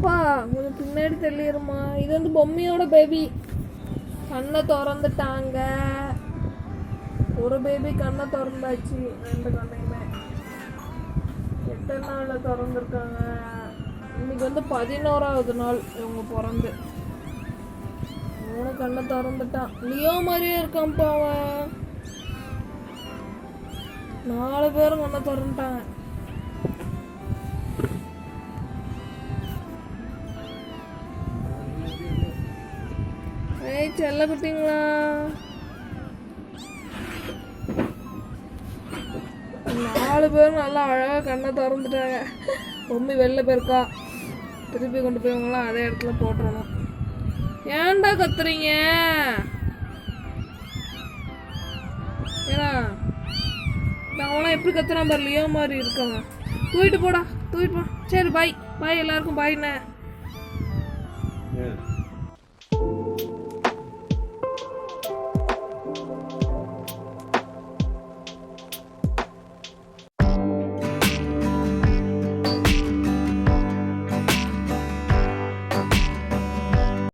கொஞ்சம் பின்னாடி தெளிருமா இது வந்து பொம்மையோட பேபி கண்ணை திறந்துட்டாங்க. ஒரு பேபி கண்ணை திறந்தாச்சு. ரெண்டு கண்ணையுமே. எத்தனை நாளில் திறந்துருக்காங்க. இன்னைக்கு வந்து பதினோராவது நாள் இவங்க பிறந்து. மூணு கண்ணை திறந்துட்டான். லியோ மாதிரியே இருக்கான்ப்பா அவன். நாலு பேரும் கண்ணை திறந்துட்டாங்க. ஏய் செல்ல குட்டிங்களா? நாலு பேரும் நல்லா அழகாக கண்ணை திறந்துட்டாங்க. பொம்மி வெளில போயிருக்கா. திருப்பி கொண்டு போய் அதே இடத்துல போட்டுறணும். ஏன்டா கத்துறீங்க? ஏன்னா நாங்களாம் எப்படி கத்துறான் பாரு லியோ மாதிரி இருக்காங்க. தூக்கிட்டு போடா தூக்கிட்டு போ. சரி பாய் பாய் எல்லாருக்கும் பாய்ண்ணே